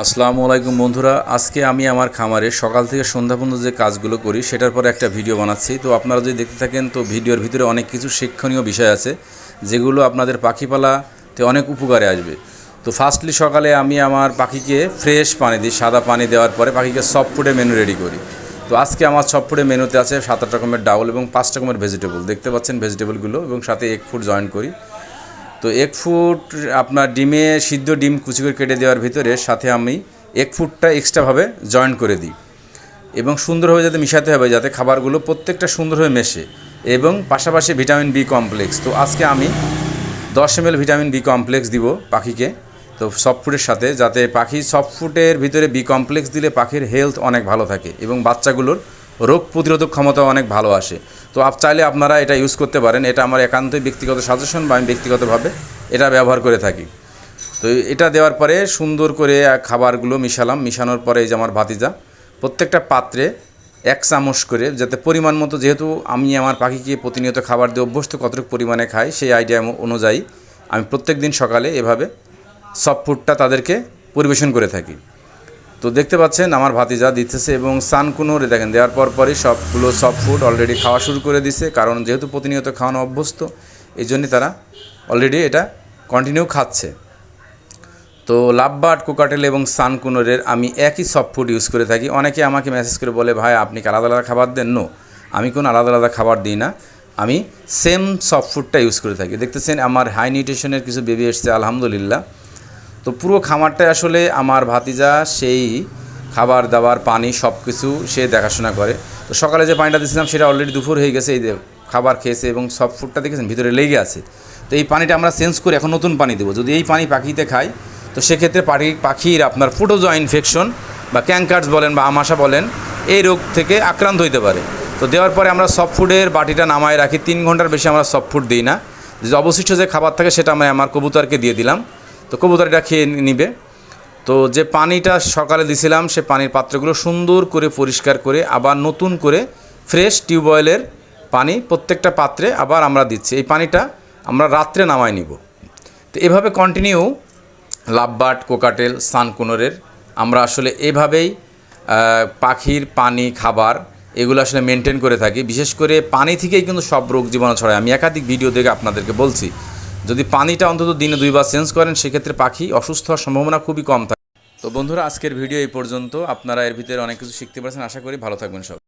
আসসালামু আলাইকুম বন্ধুরা, আজকে আমি আমার খামারে সকাল থেকে সন্ধ্যা পর্যন্ত যে কাজগুলো করি, সেটার পরে একটা ভিডিও বানাচ্ছি। তো আপনারা যদি দেখতে থাকেন, তো ভিডিওর ভিতরে অনেক কিছু শিক্ষণীয় বিষয় আছে, যেগুলো আপনাদের পাখিপালাতে অনেক উপকারে আসবে। তো ফার্স্টলি সকালে আমি আমার পাখিকে ফ্রেশ পানি দিই, সাদা পানি দেওয়ার পরে পাখিকে সফট ফুডে মেনু রেডি করি। তো আজকে আমার সফট ফুডে মেনুতে আছে সাত আট রকমের ডাউল এবং পাঁচ রকমের ভেজিটেবল দেখতে পাচ্ছেন ভেজিটেবলগুলো এবং সাথে এক ফুড জয়েন করি। তো এক ফুট আপনার ডিমে, সিদ্ধ ডিম কুচি করে কেটে দেওয়ার ভিতরে সাথে আমি এক ফুটটা এক্সট্রাভাবে জয়েন্ট করে দিই। এবং সুন্দরভাবে যাতে মিশাতে হবে, যাতে খাবারগুলো প্রত্যেকটা সুন্দরভাবে মেশে। এবং পাশাপাশি ভিটামিন বি কমপ্লেক্স। তো আজকে আমি দশ এম ভিটামিন বি কমপ্লেক্স দিব পাখিকে। তো সফট ফুডের সাথে, যাতে পাখি সফট ফুডের ভিতরে বি কমপ্লেক্স দিলে পাখির হেলথ অনেক ভালো থাকে এবং বাচ্চাগুলোর রোগ প্রতিরোধক ক্ষমতা অনেক ভালো আসে। তো আপ চাইলে আপনারা এটা ইউজ করতে পারেন। এটা আমার একান্তই ব্যক্তিগত সাজেশন বা আমি ব্যক্তিগতভাবে এটা ব্যবহার করে থাকি। তো এটা দেওয়ার পরে সুন্দর করে খাবারগুলো মিশালাম। মিশানোর পরে এই যে আমার ভাতিজা, প্রত্যেকটা পাত্রে এক চামচ করে যাতে পরিমাণ মতো যেহেতু আমি আমার পাখিকে প্রতিনিয়ত খাবার দিয়ে অভ্যস্ত কতটুকু পরিমাণে খাই, সেই আইডিয়া অনুযায়ী আমি প্রত্যেক দিন সকালে এভাবে সব ফুডটা তাদেরকে পরিবেশন করে থাকি। তো দেখতে পাচ্ছেন, আমার ভাতিজা দিতেছে এবং সানকুনোরে দেখেন, দেওয়ার পর পরই সবগুলো সব ফুড অলরেডি খাওয়া শুরু করে দিছে, কারণ যেহেতু প্রতিনিয়ত খাওয়ানো অভ্যস্ত, এই জন্যই তারা অলরেডি এটা কন্টিনিউ খাচ্ছে। তো লাভবার্ড কোকাটেল এবং সানকুনোরের আমি একই সফট ফুড ইউজ করে থাকি। অনেকে আমাকে মেসেজ করে বলে, ভাই, আপনি কি আলাদা আলাদা খাবার দেন? নো আমি কোনো আলাদা আলাদা খাবার দিই না। আমি সেম সফট ফুডটা ইউজ করে থাকি। দেখতেছেন, আমার হাই নিউট্রিশনের কিছু বেবি এসছে, আলহামদুলিল্লাহ। তো পুরো খামারটাই আসলে আমার ভাতিজা সেই খাবার দাবার, পানি সব কিছু সে দেখাশোনা করে। তো সকালে যে পানিটা দিয়েছিলাম সেটা অলরেডি দুপুর হয়ে গেছে, এই খাবার খেয়েছে এবং সব ফুডটা দেখেছেন, ভিতরে লেগে আছে। তো এই পানিটা আমরা চেঞ্জ করে এখন নতুন পানি দেবো। যদি এই পানি পাখিতে খাই, তো সেক্ষেত্রে পাখি, পাখির আপনার ফুটোজো ইনফেকশন বা ক্যাঙ্কার্স বলেন বা আমাশা বলেন, এই রোগ থেকে আক্রান্ত হইতে পারে। তো দেওয়ার পরে আমরা সফট ফুডের বাটিটা নামায় রাখি। তিন ঘণ্টার বেশি আমরা সফট ফুড দিই না। যে অবশিষ্ট যে খাবার থাকে সেটা আমি আমার কবুতরকে দিয়ে দিলাম। তো কবুতর এটা খেয়ে নিবে। তো যে পানিটা সকালে দিছিলাম, সে পানির পাত্রগুলো সুন্দর করে পরিষ্কার করে আবার নতুন করে ফ্রেশ টিউবওয়েলের পানি প্রত্যেকটা পাত্রে আবার আমরা দিচ্ছি। এই পানিটা আমরা রাত্রে নামায় নিব। তো এভাবে কন্টিনিউ লাভবার্ড, কোকাটেল, সানকুনোরের আমরা আসলে এভাবেই পাখির পানি, খাবার এগুলো আসলে মেনটেন করে থাকি। বিশেষ করে পানি থেকেই কিন্তু সব রোগ জীবাণু ছড়ায়। আমি একাধিক ভিডিও দেখে আপনাদেরকে বলছি যদি পানিটা অন্তত দিনে দুইবার চেঞ্জ করেন, সেক্ষেত্রে পাখি অসুস্থ হওয়ার সম্ভাবনা খুবই কম থাকে। তো বন্ধুরা, আজকের ভিডিও এই পর্যন্ত। আপনারা এর ভিতরে অনেক কিছু শিখতে পারছেন। আশা করি ভালো থাকবেন সব